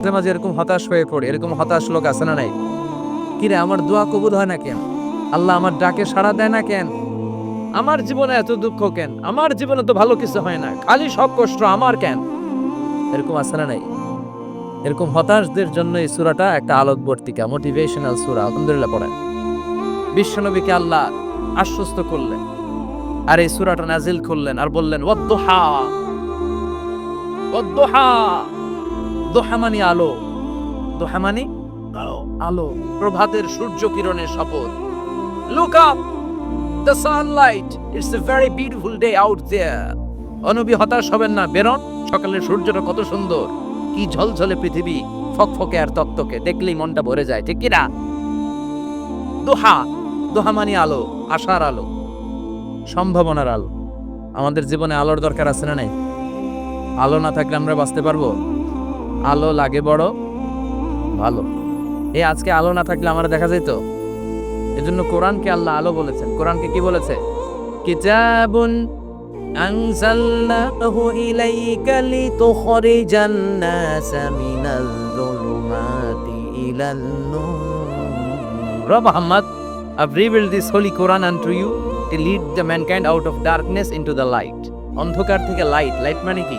মাঝে মাঝে এরকম হতাশ হয়ে পড়ে, এরকম হতাশ লোক আছে না নাই? কিরে আমার দোয়া কবুল হয় না কেন? আল্লাহ আমার ডাকে সাড়া দেয় না কেন? আমার জীবনে এত দুঃখ কেন? আমার জীবনে তো ভালো কিছু হয় না, খালি সব কষ্ট আমার কেন? এরকম আছে না নাই? এরকম হতাশদের জন্য এই সূরাটা একটা আলোকবর্তিকা মোটিভেশনাল সূরা, আলহামদুলিল্লাহ পড়েন। বিশ্বনবীকে আল্লাহ আশ্বস্ত করলেন, আর এই সুরাটা নাজিল করলেন আর বললেন, ওয়াদ্দুহা। ওয়াদ্দুহা। দোহা মানে আলো। দোহা মানে আলো। প্রভাতের সূর্য কিরণের শপথ। Look up the sunlight it's a very beautiful day out there অনবী হতাশ হবেন না, বেরোন। সকালের সূর্যটা কত সুন্দর। কি ঝলঝলে পৃথিবী, ফকফকে আর তক্তকে। দেখলেই মনটা ভরে যায়, ঠিক কিনা দোহা দোহা! মানে আলো, আশার আলো। সম্ভাবনার আলো। আমাদের জীবনে আলোর দরকার আছে না নাই? আলো না থাকলে আমরা বাঁচতে পারব? আলো লাগে বড়? ভালো। এই আজকে আলো না থাকলে আমার দেখা যেত এজন্য কোরআনকে আল্লাহ আলো বলেছেন। কোরআনকে কি বলেছে? কিতাবুন আনজালনাহু ইলাইকা লিতুখরিজান নাসা মিনাল যুলুমাতি ইলান নূর। Muhammad I've revealed this holy Quran unto you to lead the mankind out of darkness into the light. অন্ধকার থেকে লাইট লাইট মানে কি?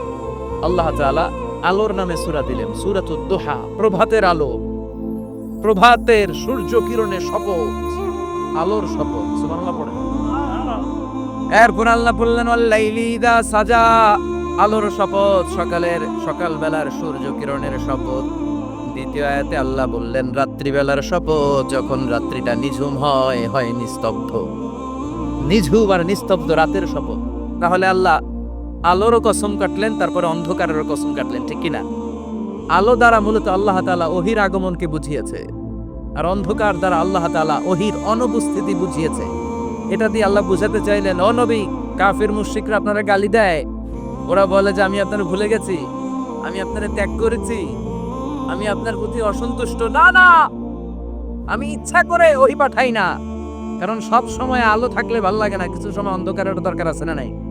আল্লাহ তাআলা আলোর নামে সুরা দিলেন সূরাতুদ দোহা, প্রভাতের আলো। প্রভাতের সূর্য কিরণের শপথ, আলোর শপথ এরপর আল্লাহ বললেন ওয়াল্লাইলি ইদা সাজা আলোর শপথ, সকালের, সকালবেলার সূর্য কিরণের শপথ। দ্বিতীয় আয়াতে আল্লাহ বললেন, রাত্রিবেলার শপথ যখন রাত্রিটা নিঝুম হয় হয় নিস্তব্ধ। নিঝুম আর নিস্তব্ধ রাতের শপথ। তাহলে আল্লাহ আলোরও কসম কাটলেন, তারপরে অন্ধকারেরও কসম কাটলেন, ঠিক কিনা? আলো দ্বারা মূলত আল্লাহ তাআলা ওহির আগমনকে বুঝিয়েছে, আর অন্ধকার দ্বারা আল্লাহ তাআলা ওহির অনুপস্থিতি বুঝিয়েছে। এটা দিয়ে আল্লাহ বুঝাতে চাইলেন অনবী নবী, কাফির মুশরিকরা আপনারা গালি দেয়। ওরা বলে যে, আমি আপনার ভুলে গেছি, আমি আপনারা ত্যাগ করেছি, আমি আপনার প্রতি অসন্তুষ্ট। না না! আমি ইচ্ছা করে ওহি পাঠাই না, কারণ সব সময় আলো থাকলে ভালো লাগে না, কিছু সময় অন্ধকারের দরকার আছে না নাই?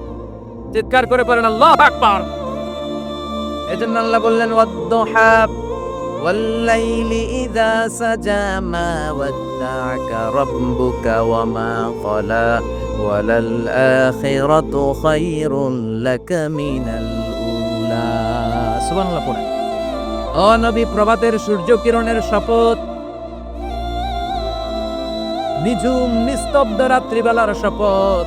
চিৎকার করে পড়েন আল্লাহ আকবার এজন্য আল্লাহ বললেন ওয়াদ্দুহা والليل إذا سجى ما ودعك ربك وما قلى وللآخرة خير لك من الأولى সুবহান আল্লাহ পড়েন ও নবী প্রভাতের সূর্য কিরণের শপথ নিঝুম নিস্তব্ধ রাত্রিবেলার শপথ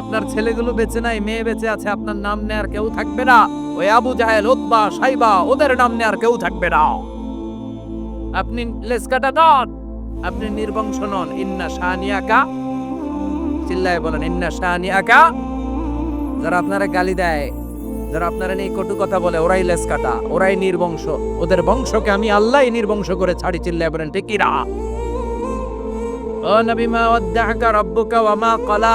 আপনার ছেলেগুলো বেঁচে নাই, মেয়ে বেঁচে আছে, আপনার নাম নেয়ার কেউ থাকবে না। ওই আবু জাহেল ওতবা সাইবা, ওদের নাম নেয়ার কেউ থাকবে না। আপনি লেস কাটা নন আপনি নির্বংশ নন। ইন্না শাহানিয়াকা চিল্লায় বলেন, ইন্না শাহানিয়াকা যারা আপনারা গালি দেয়, যারা আপনারা নিয়ে কটু কথা বলে, ওরাই লেস কাটা ওরাই নির্বংশ ওদের বংশকে আমি আল্লাহই নির্বংশ করে ছাড়ি, চিল্লায় বলেন, ঠিক কিনা ও নবী মা, ওয়াদ্দাহাকা রাব্বুকা ওয়া মা ক্বালা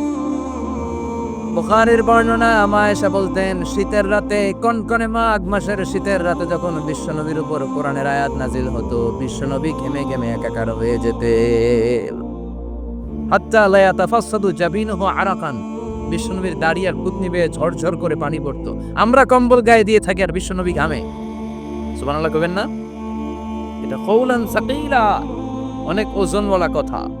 বুখারীর বর্ণনা মায়েশা বলতেন, শীতের রাতে কনকনে মাঘ মাসের শীতের রাতে যখন বিশ্বনবীর উপর কোরআনের আয়াত নাজিল হতো, বিশ্বনবী ঘেমে ঘেমে একাকার হয়ে যেতে হাত্তা লা ইয়াতাফাসসাদু জাবিনুহু আরাকান। বিশ্বনবীর দাড়ি আর কুতনি বেয়ে ঝরঝর করে পানি পড়তো। আমরা কম্বল গায়ে দিয়ে থাকি আর বিশ্বনবী ঘামে। সুবহানাল্লাহ কবেন না? এটা কৌলান সাকিলা। অনেক ওজনওয়ালা কথা।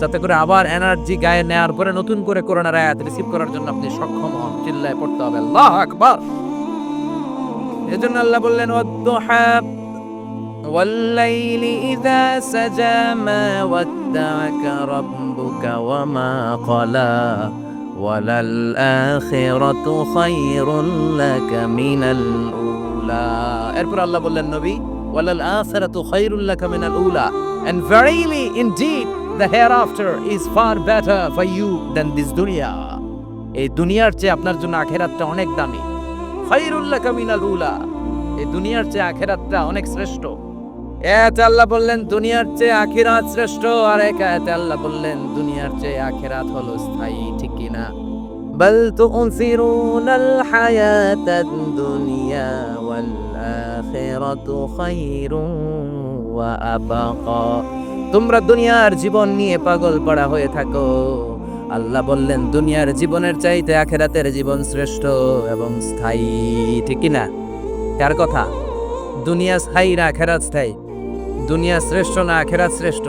যাতে করে আবার এনার্জি গায়ে নেয়ার পরে নতুন করে করোনার আয়াত রিসিভ করার জন্য আপনি সক্ষম হন চিল্লায় পড়তে হবে আল্লাহ আকবার এজন্য আল্লাহ বললেন ওয়াদ্দুহা والليل إذا سجى ما ودعك ربك وما قلى وللآخرة خير لك من الأولى এরপর আল্লাহ বললেন নবী وللآخرة خير لك من الأولى and verily indeed the hereafter is far better for you than this দুনিয়া এই দুনিয়ার চেয়ে আপনার জন্য আখেরাতটা অনেক দামি। ফাইরুল্লাহ কামিনা উলা। এই দুনিয়ার চেয়ে আখেরাতটা অনেক শ্রেষ্ঠ। এতে আল্লাহ বললেন, দুনিয়ার চেয়ে আখিরাত শ্রেষ্ঠ। আর এক এতে আল্লাহ বললেন, দুনিয়ার চেয়ে আখেরাত হলো স্থায়ী, ঠিক কিনা বল তো উনসিরুনাল হায়াতাদ দুনিয়া ওয়াল আখিরাতু খায়রুন ওয়া আবাকা। তোমরা দুনিয়ার জীবন নিয়ে পাগল পড়া হয়ে থাকো। আল্লাহ বললেন, দুনিয়ার জীবনের চাইতে আখেরাতের জীবন শ্রেষ্ঠ এবং স্থায়ী, ঠিক না কার কথা? দুনিয়া স্থায়ী না আখেরাত স্থায়ী? দুনিয়া শ্রেষ্ঠ না আখেরাত শ্রেষ্ঠ?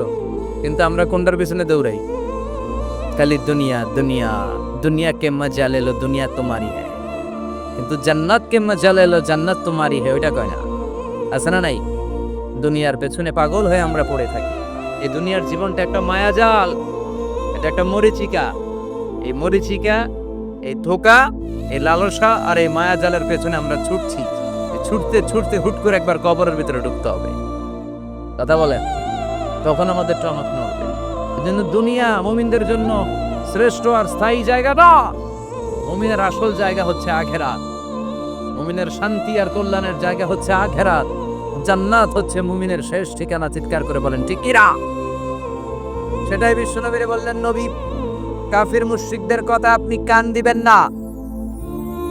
কিন্তু আমরা কোনটার পিছনে দৌড়াই? খালি দুনিয়া দুনিয়া দুনিয়া মজা লেলো দুনিয়া তোমারই হ্যায় কিন্তু জান্নাত কে মজা লেলো জান্নাত তোমারই হ্যায় ওইটা কয় না? আছে না নাই? দুনিয়ার পেছনে পাগল হয়ে আমরা পড়ে থাকি। এই দুনিয়ার জীবনটা একটা মায়াজাল, এটা একটা মরিচিকা। এই মরিচিকা, এই ধোকা, এই লালসা আর এই মায়াজালের পেছনে আমরা ছুটছি। ছুটতে ছুটতে হুট করে একবার কবরের ভিতরে ঢুকতে হবে। কথা বলেন? তখন আমাদের টনক নড়বে। দুনিয়া মমিনদের জন্য শ্রেষ্ঠ আর স্থায়ী জায়গা না। মুমিনের আসল জায়গা হচ্ছে আখেরাত। মমিনের শান্তি আর কল্যাণের জায়গা হচ্ছে আখেরাত। জান্নাত হচ্ছে মুমিনের শেষ ঠিকানা, চিৎকার করে বলেন, ঠিক কিরা? সেটাই বিশ্বনবীরে বললেন, নবী, কাফির মুশরিকদের কথা আপনি কান দিবেন না।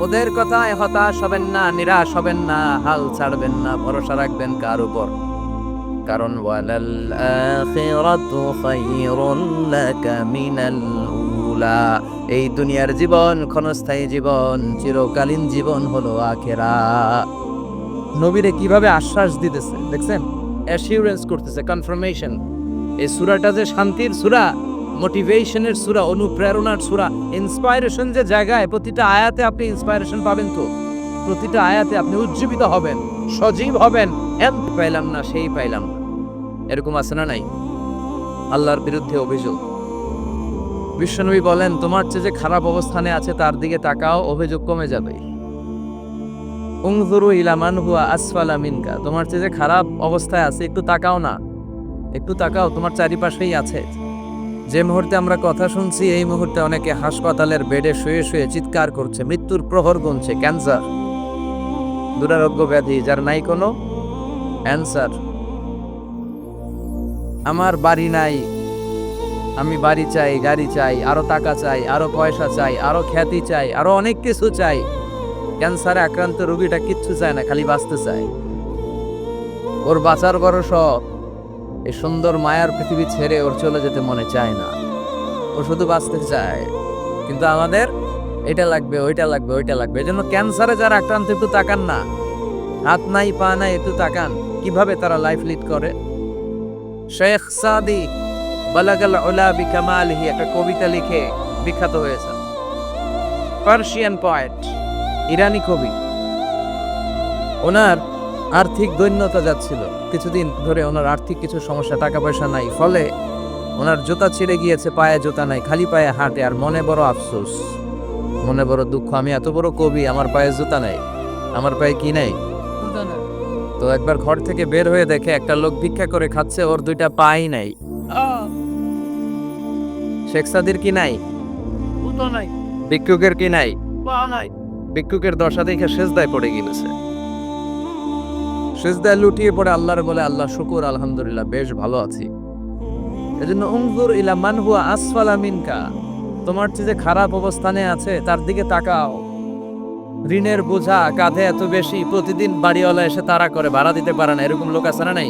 ওদের কথায় হতাশ হবেন না, নিরাশ হবেন না, হাল ছাড়বেন না, ভরসা রাখবেন কার উপর। কারণ উলা। এই দুনিয়ার জীবন, ক্ষণস্থায়ী জীবন, চিরকালীন জীবন হলো আখেরা। নবীরে কীভাবে আশ্বাস দিতেছে, দেখছেন? অ্যাসিউরেন্স করতেছে কনফার্মেশন এই সুরাটা যে শান্তির সুরা মোটিভেশনের সুরা, অনুপ্রেরণার সুরা ইন্সপাইরেশন যে জায়গায় প্রতিটা আয়াতে আপনি ইন্সপাইরেশন পাবেন তো? প্রতিটা আয়াতে আপনি উজ্জীবিত হবেন, সজীব হবেন। এম পাইলাম না, সেই পাইলাম না। এরকম আছে না নাই? আল্লাহর বিরুদ্ধে অভিযোগ। বিশ্বনবী বলেন, তোমার চেয়ে যে খারাপ অবস্থানে আছে, তার দিকে তাকাও, অভিযোগ কমে যাবে। উংজুরু ইলামান হুয়া আসফালা মিনকা। তোমার চেয়ে যে খারাপ অবস্থায় আছে, একটু তাকাও না। একটু তাকাও, তোমার চারিপাশেই আছে। যে মুহূর্তে আমরা কথা শুনছি, এই মুহূর্তে অনেকে হাসপাতালের বেডে শুয়ে শুয়ে চিৎকার করছে, মৃত্যুর প্রহর গুনছে, ক্যান্সার। দুরারোগ্য ব্যাধি, যার নাই কোনো অ্যান্সার। আমার বাড়ি নাই, আমি বাড়ি চাই, গাড়ি চাই, আরও টাকা চাই, আরও পয়সা চাই, আরও খ্যাতি চাই, আরও অনেক কিছু চাই। ক্যান্সারে আক্রান্ত রোগীটা কিচ্ছু চায় না, খালি বাঁচতে চায়। ওর বাঁচার বড় শখ এই সুন্দর মায়ার পৃথিবী ছেড়ে ওর চলে যেতে মনে চায় না। ও শুধু বাঁচতে চায়। কিন্তু আমাদের এটা লাগবে, ওইটা লাগবে ওইটা লাগবে। এজন্য ক্যান্সারে যারা আক্রান্ত, একটু তাকান না। হাত নাই, পা নাই, একটু তাকান। কীভাবে তারা লাইফ লিড করে? শেখ সাদি বালাগাল ওলা বিকামালহি একটা কবিতা লিখে বিখ্যাত হয়েছে পার্সিয়ান পয়েট ইরানি কবি। ওনার আর্থিক দৈন্যতা যাচ্ছিল। কিছুদিন ধরে ওনার আর্থিক কিছু সমস্যা টাকা পয়সা নাই। ফলে ওনার জুতা ছিঁড়ে গিয়েছে পায়ে জুতা নাই খালি পায়ে হাঁটে। আর মনে বড় আফসোস মনে বড় দুঃখ। আমি এত বড় কবি আমার পায়ে জুতা নাই। আমার পায়ে কি নাই? তো একবার ঘর থেকে বের হয়ে দেখে একটা লোক ভিক্ষা করে খাচ্ছে ওর দুইটা পাই নাই। শেখ সাদির কি নাই? নাই। ভিক্ষুকের কি নাই? নাই। ভিক্ষুকের দশা দেখে সেজদায় পড়ে গিয়েছে। সেজদায় লুটিয়ে পড়ে আল্লাহর বলে, আল্লাহ, শুকুর, আলহামদুলিল্লাহ, বেশ ভালো আছি। এজন্য ইলা মান হুয়া মিনকা। তোমার যে খারাপ অবস্থানে আছে, তার দিকে তাকাও। ঋণের বোঝা কাঁধে এত বেশি, প্রতিদিন বাড়িওয়ালা এসে তারা করে, ভাড়া দিতে পারে না। এরকম লোক আছে না নাই?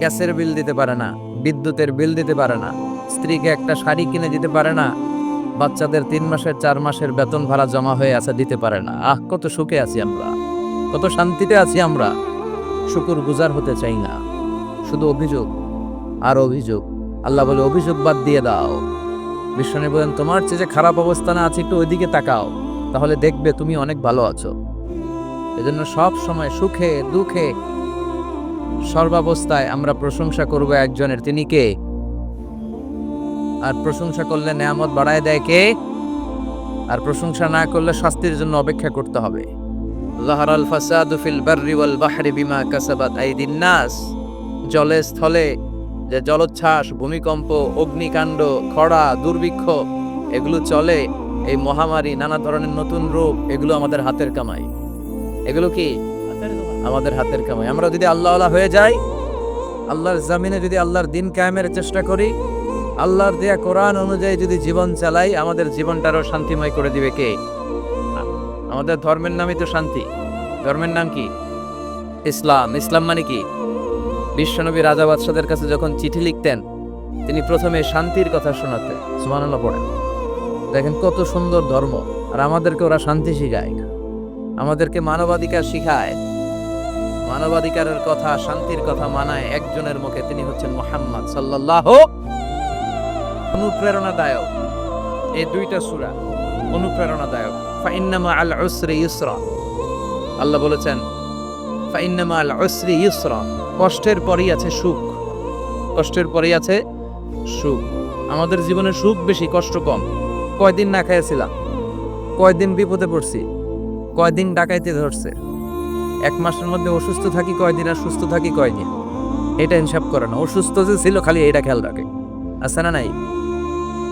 গ্যাসের বিল দিতে পারে না, বিদ্যুতের বিল দিতে পারে না, স্ত্রীকে একটা শাড়ি কিনে দিতে পারে না বাচ্চাদের তিন মাসের, চার মাসের বেতন ভাড়া জমা হয়ে আছে, দিতে পারে না। আহ, কত সুখে আছি আমরা। কত শান্তিতে আছি আমরা। শুকুর গুজার হতে চাই না। শুধু অভিযোগ আর অভিযোগ। আল্লাহ বলে, অভিযোগ বাদ দিয়ে দাও। বিশ্বনী বলেন, তোমার চেয়ে যে খারাপ অবস্থানে আছে, একটু ওইদিকে তাকাও। তাহলে দেখবে তুমি অনেক ভালো আছো। এজন্য সব সময় সুখে, দুঃখে সর্বাবস্থায় আমরা প্রশংসা করব একজনের। তিনি কে? আর প্রশংসা করলে নেয়ামত বাড়ায় দেয় কে? আর প্রশংসা না করলে শাস্তির জন্য অপেক্ষা করতে হবে। লাহারাল ফাসাদু ফিল বাররি ওয়াল বাহরি বিমা কাসাবাত আইদিন নাস। জলে স্থলে যে জলোচ্ছ্বাস, ভূমিকম্প, অগ্নিকাণ্ড, খরা, দুর্ভিক্ষ, এগুলো চলে, এই মহামারী, নানা ধরনের নতুন রোগ এগুলো আমাদের হাতের কামাই। এগুলো কি? আমাদের হাতের কামাই। আমরা যদি আল্লাহ হয়ে যাই, আল্লাহর জামিনে যদি আল্লাহর দিন কায়েমের চেষ্টা করি আল্লাহর দেয়া কোরআন অনুযায়ী যদি জীবন চালাই, আমাদের জীবনটারও শান্তিময় করে দিবে কে? আমাদের ধর্মের নামই তো শান্তি। ধর্মের নাম কি? ইসলাম। ইসলাম মানে কি? বিশ্বনবী রাজা বাদশাদের কাছে যখন চিঠি লিখতেন, তিনি প্রথমে শান্তির কথা শোনাতেন। সুবহানাল্লাহ পড়েন। দেখেন কত সুন্দর ধর্ম, আর আমাদেরকে ওরা শান্তি শিখায়। আমাদেরকে মানবাধিকার শিখায়। মানবাধিকারের কথা, শান্তির কথা মানায় একজনের মুখে, তিনি হচ্ছেন মোহাম্মদ সাল্লাল্লাহু অনুপ্রেরণাদায়ক। এই দুইটা সূরা অনুপ্রেরণাদায়ক। ফাইন্নামা আল উসরি ইউসরা আল্লাহ বলেছেন, ফাইন্নামা আল উসরি ইউসরা কষ্টের পরেই আছে সুখ। কষ্টের পরেই আছে সুখ। আমাদের জীবনে সুখ বেশি, কষ্ট কম। কয়দিন না খাইছিলাম কয়দিন বিপদে পড়ছি, কয়দিন ডাকাইতে ধরছে। এক মাসের মধ্যে অসুস্থ থাকি কয়দিন আর সুস্থ থাকি কয়দিন? এটা হিসাব করে না। অসুস্থ যে ছিল খালি এটা খেয়াল রাখে। আছে না নাই?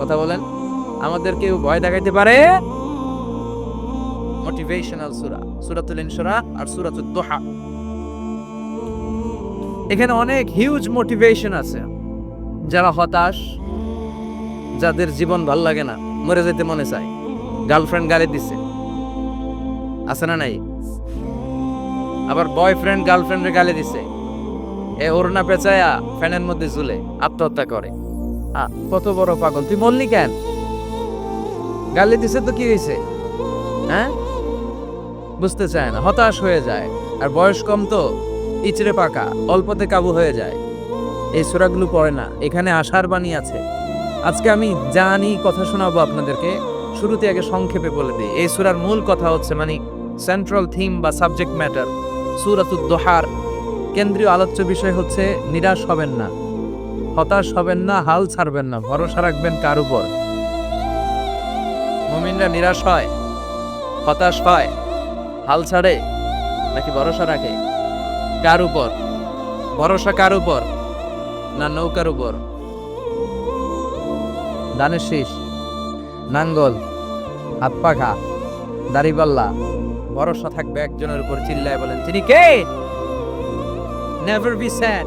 কথা বলেন। আমাদের কেউ ভয় দেখাইতে পারে। মোটিভেশনাল সূরা সূরাতুল ইনশিরা আর সূরাতুদ দোহা এখানে অনেক হিউজ মোটিভেশন আছে। যারা হতাশ, যাদের জীবন ভালো লাগে না, মরে যেতে মনে চায়। গার্লফ্রেন্ড গালি দিছে। আছে না নাই? আবার বয়ফ্রেন্ড গার্লফ্রেন্ডের গালি দিছে। এ ওড়না পেঁচায়া ফ্যানের মধ্যে ঝুলে আত্মহত্যা করে। কত বড় পাগল। তুই বললি কেন? গালি দিছে তো কি হয়েছে হ্যাঁ? বুঝতে চায় না, হতাশ হয়ে যায়। আর বয়স কম তো, ইচড়ে পাকা, অল্পতে কাবু হয়ে যায়। এই সুরাগুলো পড়ে না, এখানে আশার বাণী আছে। আজকে আমি জানি, কথা শোনাবো আপনাদেরকে। শুরুতে আগে সংক্ষেপে বলে দিই। এই সুরার মূল কথা হচ্ছে মানে সেন্ট্রাল থিম বা সাবজেক্ট ম্যাটার সুরাতুদ দোহার। কেন্দ্রীয় আলোচ্য বিষয় হচ্ছে, নিরাশ হবেন না। হতাশ হবেন না, হাল ছাড়বেন না, ভরসা রাখবেন কার উপর। মুমিনরা নিরাশ হয়, হতাশ হয়, হাল ছাড়ে নাকি ভরসা রাখে? কার উপর? ভরসা কার উপর? না নৌকার উপর? দানের শীষ, নাঙ্গল হাত পাখা দাড়িপাল্লা, ভরসা থাকবে একজনের উপর, চিল্লায় বলেন, তিনি কে? Never be sad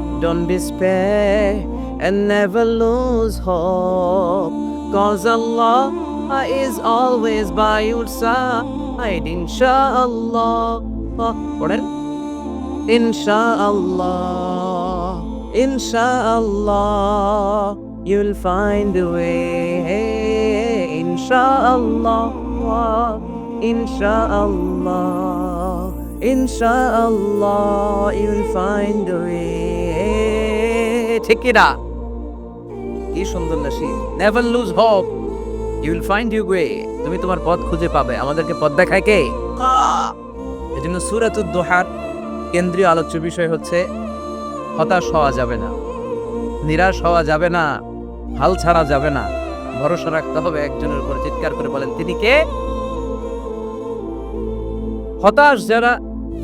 Don't despair and never lose hope. Cause Allah is always by your side. Insha'Allah. পড়েন Insha'Allah. Insha'Allah. You'll find a way. Insha'Allah. Insha'Allah, Insha'Allah, you'll find a way. ঠিক কিনা? কি সুন্দর নাসি never lose hope you will find you way তুমি তোমার পথ খুঁজে পাবে। আমাদেরকে পথ দেখায় কে? এই জন্য সুরাতুদ দোহার কেন্দ্রীয় আলোচ্য বিষয় হচ্ছে, হতাশ হওয়া যাবে না, নিরাশ হওয়া যাবে না, হাল ছাড়া যাবে না। ভরসা রাখতে হবে একজনের উপর। চিৎকার করে বলেন, তিনি কে? হতাশ যারা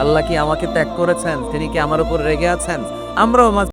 আল্লাহ কি আমাকে ত্যাগ করেছেন? তিনি কি আমার উপর রেগে আছেন? আমরাও